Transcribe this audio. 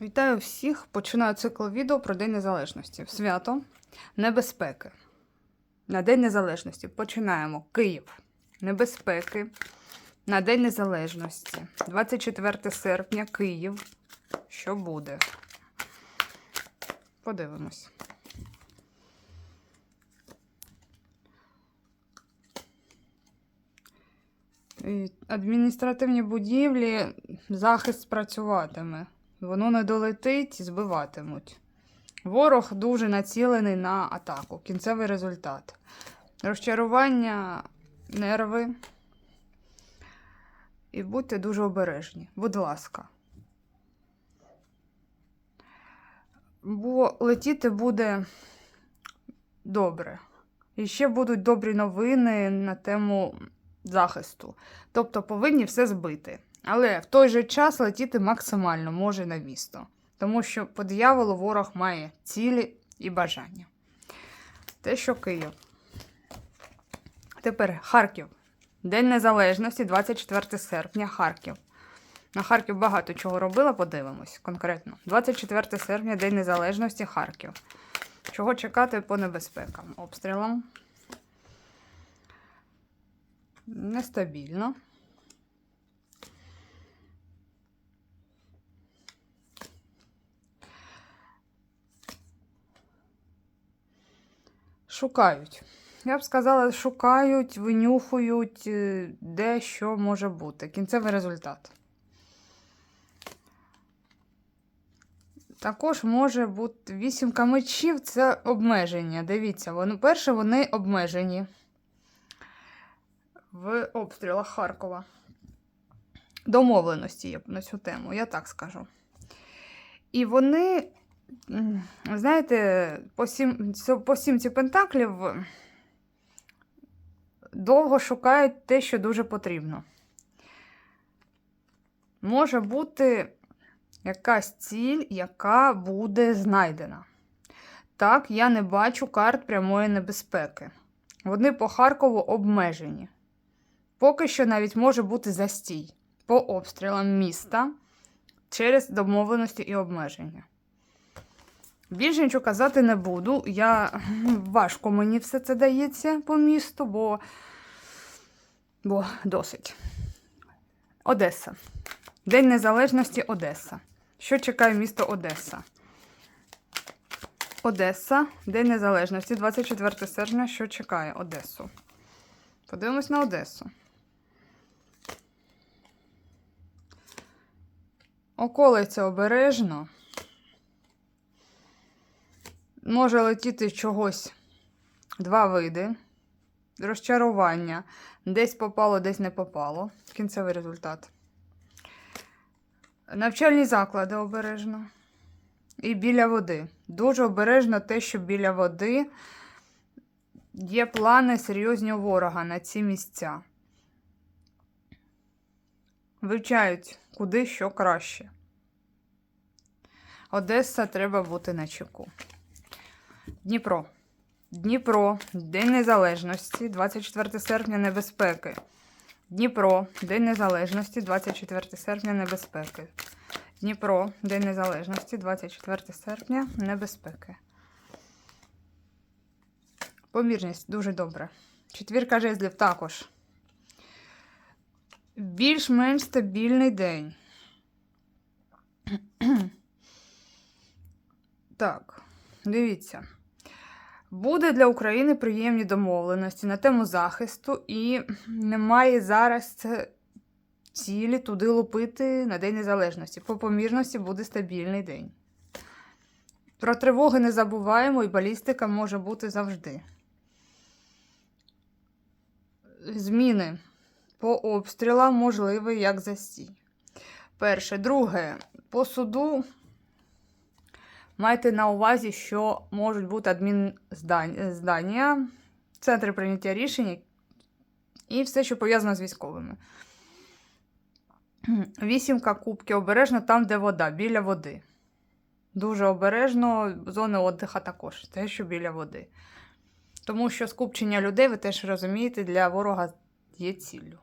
Вітаю всіх! Починаю цикл відео про День Незалежності. Свято небезпеки. На День Незалежності починаємо. Київ. Небезпеки. На День Незалежності. 24 серпня, Київ. Що буде? Подивимось. Адміністративні будівлі, захист спрацюватиме. Воно не долетить, збиватимуть. Ворог дуже націлений на атаку. Кінцевий результат. Розчарування, нерви. І будьте дуже обережні. Будь ласка. Бо летіти буде добре. І ще будуть добрі новини на тему захисту. Тобто повинні все збити. Але в той же час летіти максимально може на місто. Тому що по дияволу ворог має цілі і бажання. Те, що Київ. Тепер Харків. День Незалежності, 24 серпня, Харків. На Харків багато чого робила, подивимось конкретно. 24 серпня, День Незалежності, Харків. Чого чекати по небезпекам? Обстрілам. Нестабільно. Шукають. Я б сказала, шукають, винюхують, е, де що може бути. Кінцевий результат. Також може бути вісімка мечів це обмеження. Дивіться, вони, перше, вони обмежені в обстрілах Харкова. Домовленості є на цю тему, я так скажу. І вони, знаєте, по, сім, по сімці пентаклів довго шукають те, що дуже потрібно. Може бути якась ціль, яка буде знайдена. Так, я не бачу карт прямої небезпеки. Вони по Харкову обмежені. Поки що навіть може бути застій по обстрілам міста через домовленості і обмеження. Більше нічого казати не буду. Я важко мені все це дається по місту, бо, бо досить. Одеса. День Незалежності Одеса. Що чекає місто Одеса? Одеса, День Незалежності, 24 серпня. Що чекає Одесу? Подивимось на Одесу. Околиця обережно. Може летіти чогось два види. Розчарування. Десь попало, десь не попало. Кінцевий результат. Навчальні заклади обережно. І біля води. Дуже обережно те, що біля води є плани серйозні ворога на ці місця. Вивчають, куди що краще. Одеса треба бути на чеку. Дніпро. Дніпро, День Незалежності, 24 серпня небезпеки. Дніпро, День Незалежності, 24 серпня небезпеки. Дніпро, День Незалежності, 24 серпня небезпеки. Помірність дуже добре. Четвірка жезлів також. Більш-менш стабільний день. Так, дивіться. Буде для України приємні домовленості на тему захисту, і немає зараз цілі туди лупити на День Незалежності. По помірності буде стабільний день. Про тривоги не забуваємо, і балістика може бути завжди. Зміни по обстрілам можливі як застій. Перше. Друге, по суду майте на увазі, що можуть бути адмінздання, центри прийняття рішень і все, що пов'язано з військовими. Вісімка кубків обережно там, де вода, біля води. Дуже обережно, зони віддиха також, те, що біля води. Тому що скупчення людей, ви теж розумієте, для ворога є ціллю.